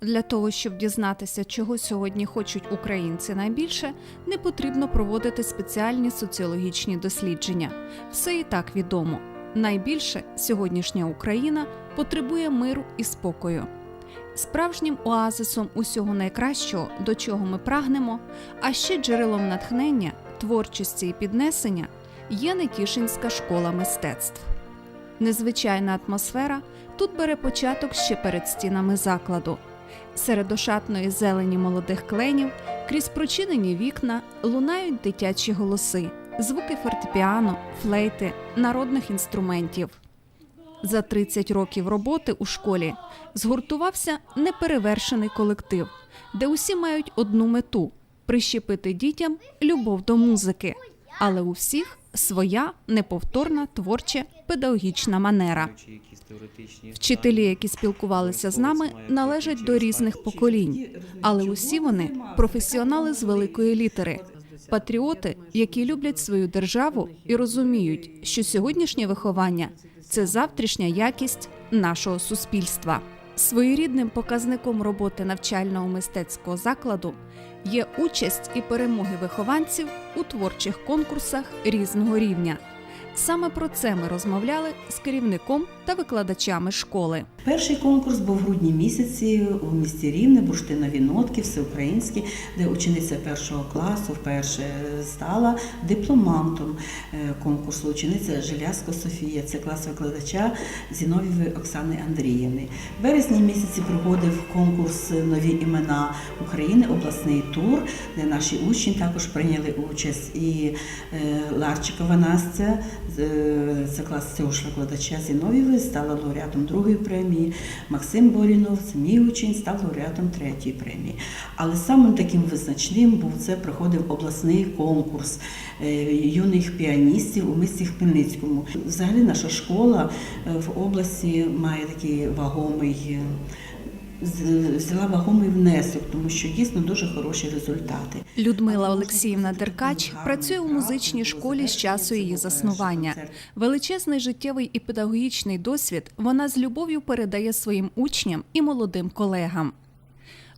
Для того, щоб дізнатися, чого сьогодні хочуть українці найбільше, не потрібно проводити спеціальні соціологічні дослідження. Все і так відомо. Найбільше сьогоднішня Україна потребує миру і спокою. Справжнім оазисом усього найкращого, до чого ми прагнемо, а ще джерелом натхнення, творчості і піднесення є Нетішинська школа мистецтв. Незвичайна атмосфера тут бере початок ще перед стінами закладу. Серед ошатної зелені молодих кленів, крізь прочинені вікна лунають дитячі голоси, звуки фортепіано, флейти, народних інструментів. За 30 років роботи у школі згуртувався неперевершений колектив, де усі мають одну мету прищепити дітям любов до музики, але у всіх своя неповторна творча педагогічна манера. Вчителі, які спілкувалися з нами, належать до різних поколінь, але усі вони професіонали з великої літери, патріоти, які люблять свою державу і розуміють, що сьогоднішнє виховання це завтрашня якість нашого суспільства. Своєрідним показником роботи навчального мистецького закладу є участь і перемоги вихованців у творчих конкурсах різного рівня. Саме про це ми розмовляли з керівником та викладачами школи. Перший конкурс був в грудні місяці у місті Рівне, бурштинові нотки, всеукраїнські, де учениця першого класу вперше стала дипломантом е, конкурсу. Учениця Желязко Софія, це клас викладача Зіновєвої Оксани Андріївни. В вересні місяці проходив конкурс Нові імена України, обласний тур, де наші учні також прийняли участь. І е, Ларчикова Настя, е, це клас цього ж викладача Зіновєвої, стала лауреатом другої премії. Максим Борінов, це мій учень, став лауреатом третьої премії. Але самим таким визначним був це проходив обласний конкурс е, юних піаністів у місті Хмельницькому. Взагалі наша школа е, в області має такий вагомий. Взяла вагомий внесок, тому що дійсно дуже хороші результати. Людмила Олексіївна Деркач працює у музичній школі з часу її заснування. Величезний життєвий і педагогічний досвід вона з любов'ю передає своїм учням і молодим колегам.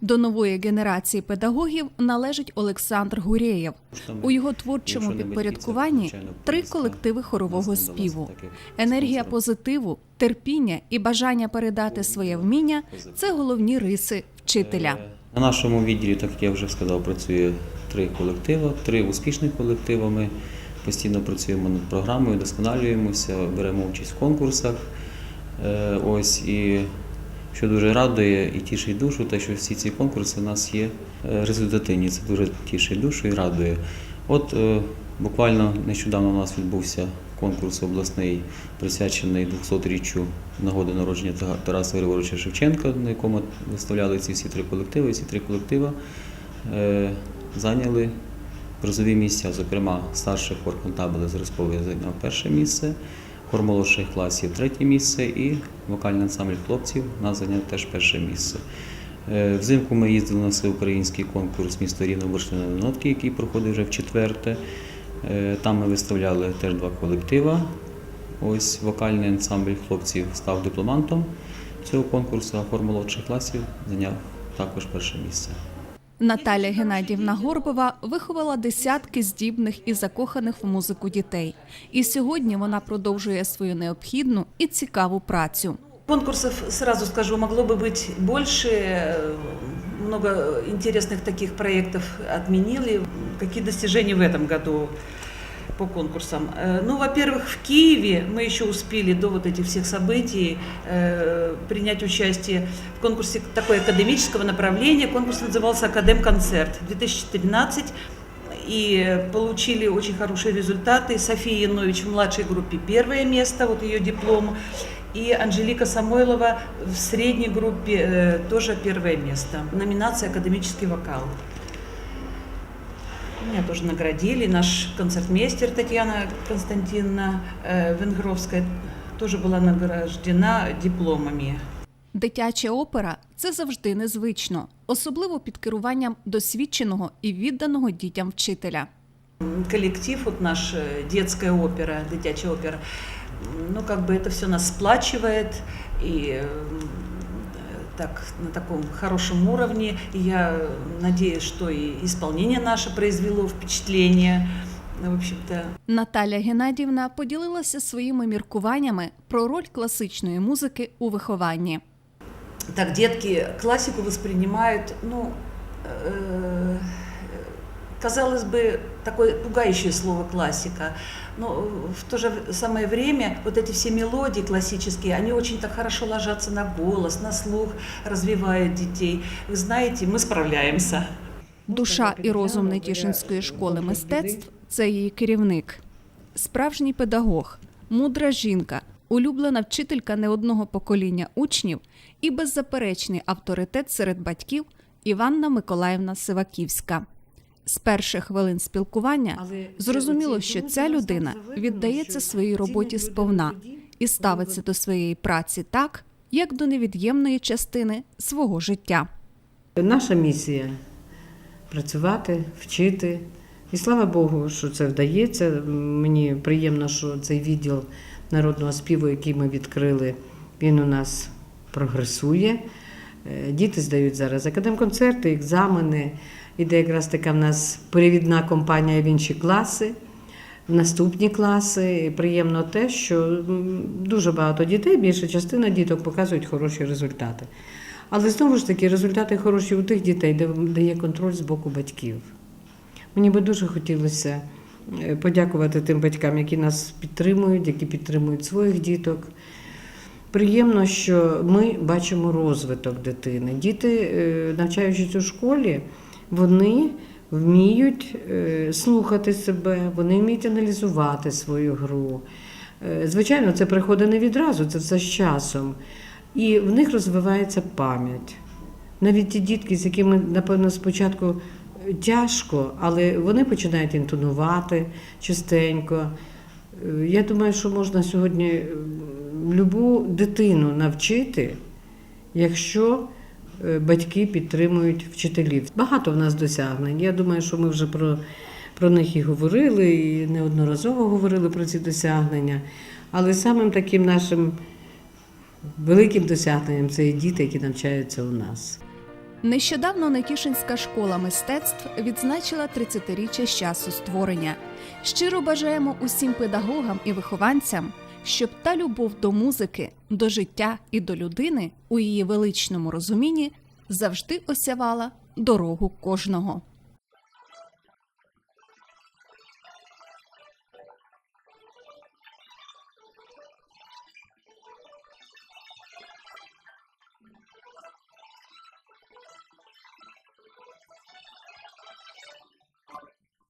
До нової генерації педагогів належить Олександр Гурєєв. У його творчому підпорядкуванні три колективи хорового співу. Енергія позитиву, терпіння і бажання передати своє вміння це головні риси вчителя. На нашому відділі, так як я вже сказав, працює три колективи, три успішних колективи. Ми постійно працюємо над програмою, досконалюємося, беремо участь в конкурсах. Е, Ось і що дуже радує і тішить душу, те, що всі ці конкурси у нас є е, результативні. Це дуже тішить душу і радує. От е, буквально нещодавно у нас відбувся конкурс обласний, присвячений 200-річчю нагоди народження Тараса Григоровича Шевченка, на якому виставляли ці всі три колективи. Ці три колективи е, зайняли призові місця. Зокрема, старший хор контабели Зразковий зайняв перше місце, хор молодших класів третє місце і вокальний ансамбль хлопців нас зайняв теж перше місце. Е, Взимку ми їздили на всеукраїнський конкурс місто Рівно бурштинові нотки, який проходив вже в четверте. Е, Там ми виставляли теж два колектива. Ось вокальний ансамбль хлопців став дипломантом цього конкурсу, а хор молодших класів зайняв також перше місце. Наталя Геннадівна Горбова виховала десятки здібних і закоханих в музику дітей. І сьогодні вона продовжує свою необхідну і цікаву працю. Конкурсов, сразу скажу, могло бы быть больше. Э, Много интересных таких проектов отменили. Какие достижения в этом году По конкурсам? Э, Ну, во-первых, в Киеве мы еще успели до вот этих всех событий э, принять участие в конкурсе такой академического направления. Конкурс назывался «Академ-концерт» 2013 и получили очень хорошие результаты. София Янович в младшей группе первое место, вот ее диплом, и Анжелика Самойлова в средней группе э, тоже первое место. Номинация «Академический вокал». Меня тоже наградили. Наш концертмейстер Татьяна Константиновна э, Венгровская тоже была награждена дипломами. Дитяча опера це завжди незвично, особливо під керуванням досвідченого і відданого дітям вчителя. коллектив, вот наш э, детская опера, дитячая опера, ну, как бы это все нас сплачивает, и э, так, на таком хорошем уровне. И я надеюсь, что и исполнение наше произвело впечатление. В общем-то, Наталя Геннадівна поділилася своїми міркуваннями про роль класичної музики у вихованні. так дітки класику воспринимают, ну, э, казалось бы, такое пугающее слово классика, но в то же самое время вот эти все мелодии классические, они очень так хорошо ложатся на голос, на слух, развивают детей. Вы знаете, мы справляемся. Душа і розум Нетішинської школи мистецтв це її керівник, справжній педагог, мудра жінка, улюблена вчителька не одного покоління учнів і беззаперечний авторитет серед батьків Іванна Миколаївна Сиваківська. З перших хвилин спілкування зрозуміло, що ця людина віддається своїй роботі сповна і ставиться до своєї праці так, як до невід'ємної частини свого життя. Наша місія працювати, вчити. І слава Богу, що це вдається. Мені приємно, що цей відділ народного співу, який ми відкрили, він у нас прогресує. Е, Діти здають зараз академконцерти, екзамени. Іде якраз така в нас перевідна компанія в інші класи, в наступні класи. І приємно те, що дуже багато дітей, більша частина діток показують хороші результати. Але знову ж таки, результати хороші у тих дітей, де, є контроль з боку батьків. Мені би дуже хотілося е, подякувати тим батькам, які нас підтримують, які підтримують своїх діток. Приємно, що ми бачимо розвиток дитини. Діти, е, навчаючись у школі, вони вміють е, слухати себе, вони вміють аналізувати свою гру. Е, Звичайно, це приходить не відразу, це все з часом. І в них розвивається пам'ять. Навіть ті дітки, з якими, напевно, спочатку е, тяжко, але вони починають інтонувати частенько. Я думаю, що можна сьогодні любу дитину навчити, якщо батьки підтримують вчителів. Багато в нас досягнень. Я думаю, що ми вже про, про них і говорили, і неодноразово говорили про ці досягнення. Але самим таким нашим великим досягненням це і діти, які навчаються у нас. Нещодавно Нетішинська школа мистецтв відзначила 30-річчя з часу створення. Щиро бажаємо усім педагогам і вихованцям, щоб та любов до музики, до життя і до людини у її величному розумінні завжди осявала дорогу кожного.